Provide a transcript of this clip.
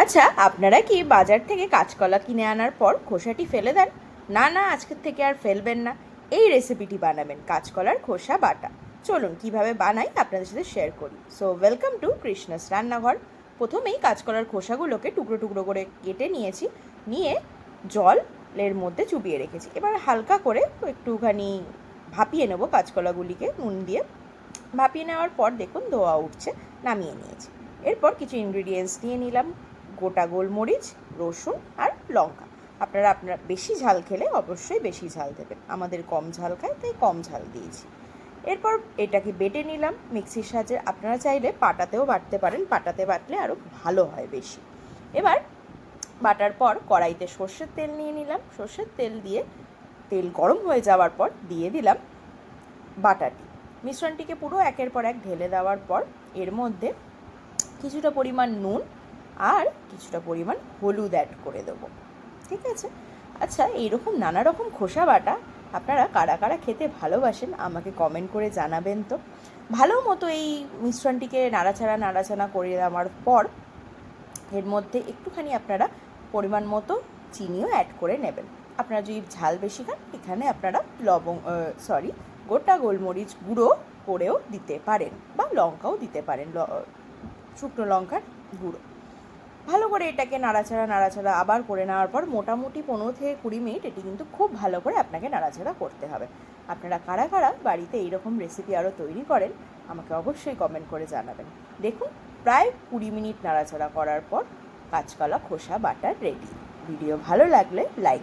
আচ্ছা আপনারা কি বাজার থেকে কাঁচকলা কিনে আনার পর খোসাটি ফেলে দেন? না না, আজকের থেকে আর ফেলবেন না। এই রেসিপিটি বানাবেন, কাঁচকলার খোসা বাটা। চলুন, কীভাবে বানাই আপনাদের সাথে শেয়ার করি। সো ওয়েলকাম টু কৃষ্ণাস রান্নাঘর। প্রথমেই কাঁচকলার খোসাগুলোকে টুকরো টুকরো করে কেটে নিয়েছি। নিয়ে জলের মধ্যে চুবিয়ে রেখেছি। এবার হালকা করে একটুখানি ভাপিয়ে নেব কাঁচকলাগুলিকে নুন দিয়ে। ভাপিয়ে নেওয়ার পর দেখুন, ধোয়া উঠছে, নামিয়ে নিয়েছি। এরপর কিছু ইনগ্রিডিয়েন্টস নিয়ে নিলাম। গোটা গোলমরিচ, রসুন আর লঙ্কা। আপনারা আপনারা বেশি ঝাল খেলে অবশ্যই বেশি ঝাল দেবেন। আমাদের কম ঝাল খায়, তাই কম ঝাল দিয়েছি। এরপর এটাকে বেটে নিলাম মিক্সির সাহায্যে। আপনারা চাইলে পাটাতেও বাটতে পারেন, পাটাতে বাটলে আরও ভালো হয় বেশি। এবার বাটার পর কড়াইতে সর্ষের তেল নিয়ে নিলাম। সর্ষের তেল দিয়ে তেল গরম হয়ে যাওয়ার পর দিয়ে দিলাম বাটাটি। মিশ্রণটিকে পুরো একের পর এক ঢেলে দেওয়ার পর এর মধ্যে কিছুটা পরিমাণ নুন আর কিছুটা পরিমাণ হলুদ অ্যাড করে দেবো। ঠিক আছে? আচ্ছা এইরকম নানা রকম খোসা বাটা আপনারা কারা কারা খেতে ভালোবাসেন আমাকে কমেন্ট করে জানাবেন তো। ভালো মতো এই মিশ্রণটিকে নাড়াচাড়া নাড়াচাড়া করে দেওয়ার পর এর মধ্যে একটুখানি আপনারা পরিমাণ মতো চিনিও অ্যাড করে নেবেন। আপনারা যদি ঝাল বেশি খান, এখানে আপনারা লবং সরি গোটা গোলমরিচ গুঁড়ো করেও দিতে পারেন বা লঙ্কাও দিতে পারেন শুকনো লঙ্কার গুঁড়ো। ভালো করে এটাকে নাড়াচাড়া নাড়াচাড়া আবার করে নেওয়ার পর মোটামুটি পনেরো থেকে কুড়ি মিনিট এটি কিন্তু খুব ভালো করে আপনাকে নাড়াচাড়া করতে হবে। আপনারা কারা কারা বাড়িতে এইরকম রেসিপি আরও তৈরি করেন, আমাকে অবশ্যই কমেন্ট করে জানাবেন। দেখুন, প্রায় কুড়ি মিনিট নাড়াচাড়া করার পর কাঁচকলা, খোসা, বাটার রেডি ভিডিও ভালো লাগলে লাইক